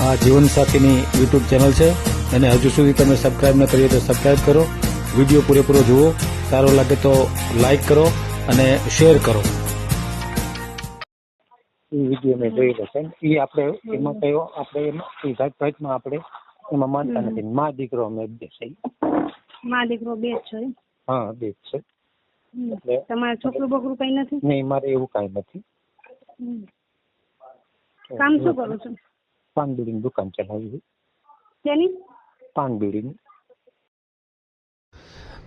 આ જીવનસાથીની YouTube channel છે અને હજુ સુધી તમે સબસ્ક્રાઈબ ન કરી હોય તો સબસ્ક્રાઇબ કરો. વીડિયો પૂરેપૂરો જુઓ. સારો લાગે તો લાઈક કરો અને શેર કરો. એ વીડિયો મેં જોયેલો છે એ આપણે એમાં કયો આપણે એમાં એ જાત જાતમાં આપણે એમાં માનતા નથી. મા દીકરો અમે બે છે. મા દીકરો બે છે હા બે છે. એટલે- તમારે છોકરું બોકરું કઈ નથી? નહીં મારે એવું કાંઈ નથી. કામ શું કરો છો? પાન બીડીની દુકાન ચલાવી છે તેની પાન બીડીની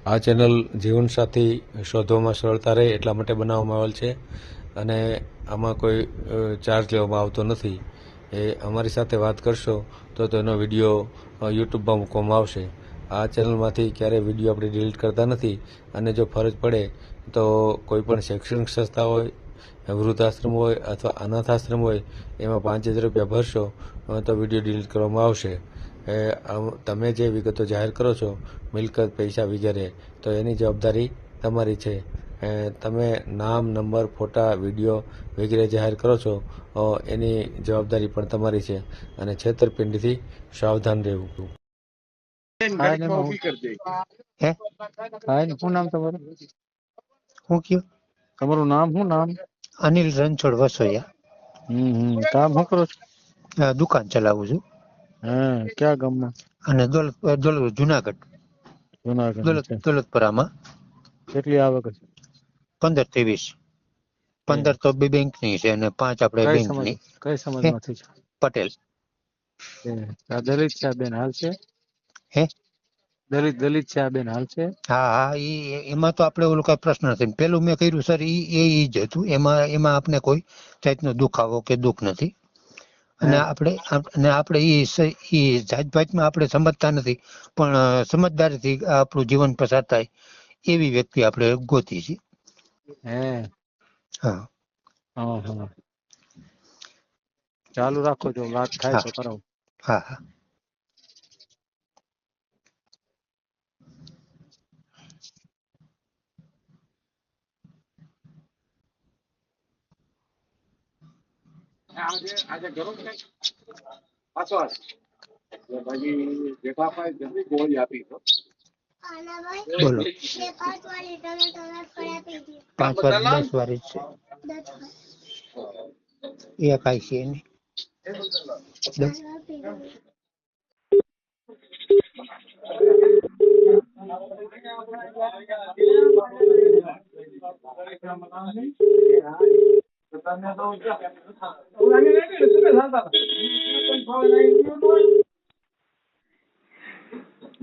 આ ચેનલ જીવનસાથી શોધવામાં સરળતા રહે એટલા માટે બનાવવામાં આવેલ છે અને આમાં કોઈ ચાર્જ લેવામાં આવતો નથી. એ અમારી સાથે વાત કરશો તો તેનો વીડિયો યુટ્યુબમાં મૂકવામાં આવશે. આ ચેનલમાંથી ક્યારેય વીડિયો આપણે ડિલીટ કરતા નથી અને જો ફરજ પડે તો કોઈ પણ શૈક્ષણિક સંસ્થા હોય વૃદ્ધાશ્રમ હોય અથવા અનાથાશ્રમ હોય એમાં પાંચ હજાર રૂપિયા ભરશો તો વીડિયો ડિલીટ કરવામાં આવશે. એ તમે જે વિગતો જાહેર કરો છો મિલકત પૈસા વગેરે તો એની જવાબદારી તમારી છે. તમે નામ નંબર ફોટા વીડિયો વગેરે જાહેર કરો છો એની જવાબદારી પણ તમારી છે અને છેતરપિંડીથી સાવધાન રહેવું. શું નામ તમારું? હું કયું? તમારું નામ શું નામ? અનિલ રણછોડ વસોયા. હમ કામ શું કરો છો? દુકાન ચલાવું છું. હા ક્યાં ગામમાં? અને દોલત દોલત જુનાગઢ. જુનાગઢ દોલત. દોલતપરામાં. કેટલી આવક છે પંદર ત્રેવીસ પંદર તો બે બેંકની છે અને પાંચ આપણે બેંકની કઈ સમાજમાંથી છે? પટેલ. દલિત છે બેન હાલ છે? હે? દલિત દલિત છે આ બેન હાલ છે? હા હા એમાં તો આપણે ઓલું કઈ પ્રશ્ન નથી. પેલું મેં કર્યું સર એ એ જ હતું. એમાં એમાં આપણે કોઈ જાતનો દુખાવો કે દુઃખ નથી. અને આપણે અને આપણે એ એ જાત ભાતમાં આપણે સમજતા નથી. પણ સમજદારીથી આપણું જીવન પસાર થાય એવી વ્યક્તિ આપણે ગોતી છે હે. હા. હા હા. ચાલુ રાખો જો વાત થાય તો હા. કરાવો હા હા બોલો. પાંચ વાર દસ વાર જ છે. એ કાંઈ છે નહીં. દસ.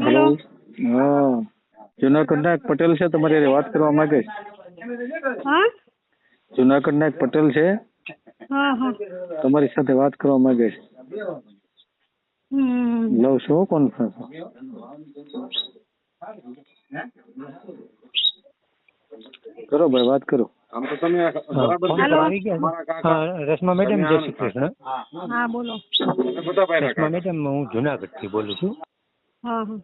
હેલો હા. જુનાગઢના એક પટેલ છે તમારી વાત કરવા માંગે હા? જુનાગઢના એક પટેલ છે? હા હા. તમારી સાથે વાત કરવા માંગે છે? લવ છો કોન્ફરન્સ કરો ભાઈ વાત કરો. હા, તો તમે આવી ગયા છે? હા, રશ્મા મેડમ જય શ્રી કૃષ્ણ. હા બોલો. રશ્મા મેડમ હું જુનાગઢથી બોલું છું. હા હા.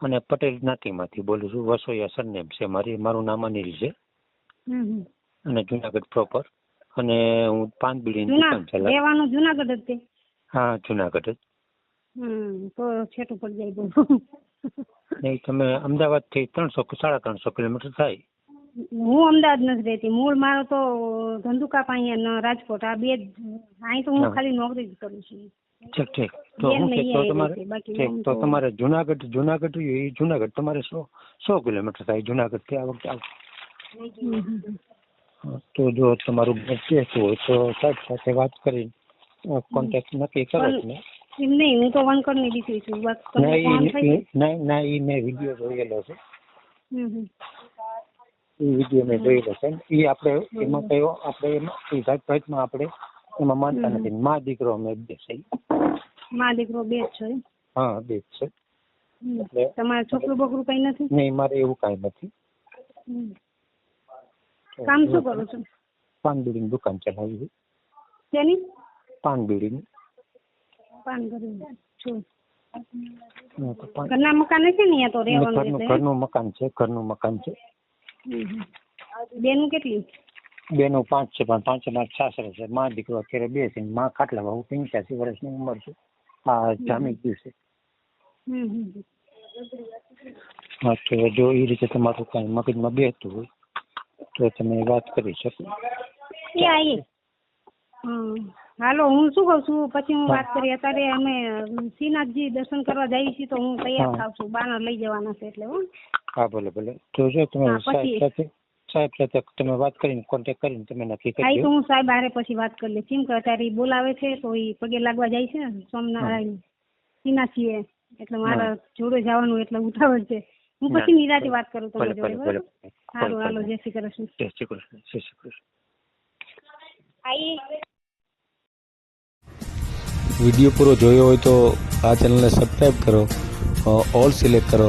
અને પટેલ જ્ઞાતિમાંથી બોલું છું. વસોયા સરનેમ છે મારી. મારું નામ અનિલ છે. અને જુનાગઢ પ્રોપર અને હું પાન દુકાન ચલાવું. રહેવાનું જુનાગઢ જ હા જુનાગઢ જ. તો છેટું પડી જાય નહીં તમે અમદાવાદથી ત્રણસો સાડા ત્રણસો કિલોમીટર થાય. હું અમદાવાદ નથી રહેતી. મૂળ મારો તો ધંધુકા અહીંયા ન રાજકોટ. આ બે અહીં તો હું ખાલી નોકરી જ કરું છું. ઠીક ઠીક. તો હું શું તો તમારે ઠીક તો તમારે જુનાગઢ જુનાગઢ એ જુનાગઢ તમારે સો સો કિલોમીટર થાય જુનાગઢથી આ વખતે આવ- તો જો તમારું બજેટ હોય તો સાહેબ સાથે વાત કરી કોન્ટેક્ટ નક્કી કરો ને તમે. નહીં હું તો વનકરની દીકરી છું. ના ના ના મેં વીડિયો જોયેલો છે. એ વીડિયો મેં જોયેલો છે. એ આપણે એમાં કયો આપણે એમાં એ જાત આપણે એમાં માનતા નથી. મા દીકરો અમે બે છે. માં દીકરો બે છે હા બે છે. એટલે તમારે છોકરું બકરું કઈ નથી? નહીં મારે એવું કઈ નથી. કામ શું કરો છો? પાન બિલ્ડિંગ દુકાન ચલાવી છે. તેની પાન બિલ્ડિંગ. પાન બિલ્ડિંગ. છું ઘરના મકાન છે ને અહીંયા તો રહેવાનું ઘરનું મકાન છે ઘરનું મકાન છે. બેનું કેટલી? બેનો પાંચ છે પણ પાંચે પાંચ સાસરે છે. મા દીકરો અત્યારે બે છે. માં ખાટલા હું પંચ્યાસી વર્ષની ઉંમર છે. હા જામી ગયું છે. હા તો જો એ રીતે તમારું કાંઈ મગજમાં બેસતું હોય તો તમે વાત કરી શકો. હાલો હું શું કહું છું? પછી હું વાત કરી. અત્યારે અમે શ્રીનાથજી દર્શન કરવા જઈએ છીએ તો હું તૈયાર. થાવ છું. બાનર લઈ જવાના છે એટલે હો. હા ભલે ભલે જોજો જો તમે હા, સાહેબ પછી- સાથે સાહેબ સાથે તમે વાત કરીને કોન્ટેક્ટ કરીને તમે નક્કી હા એ કરી તો દો. હું સાહેબ આરે પછી વાત કરી લઈશ. કેમ કે અત્યારે ઈ બોલાવે છે તો એ પગે લાગવા જાય છે ને. સોમનારાયણ છીએ એટલે મારા જોડે જવાનું એટલે ઉતાવળ છે. હું. પછી નિરાતે વાત કરું ભલે તમારી ભલે જોડે ભલે બરાબર? સારું હાલો જય શ્રી કૃષ્ણ. જય શ્રી કૃષ્ણ જય શ્રી કૃષ્ણ. વીડિયો પૂરો જોયો હોય તો આ ચેનલને સબસ્ક્રાઈબ કરો અ, ઓલ સિલેક્ટ કરો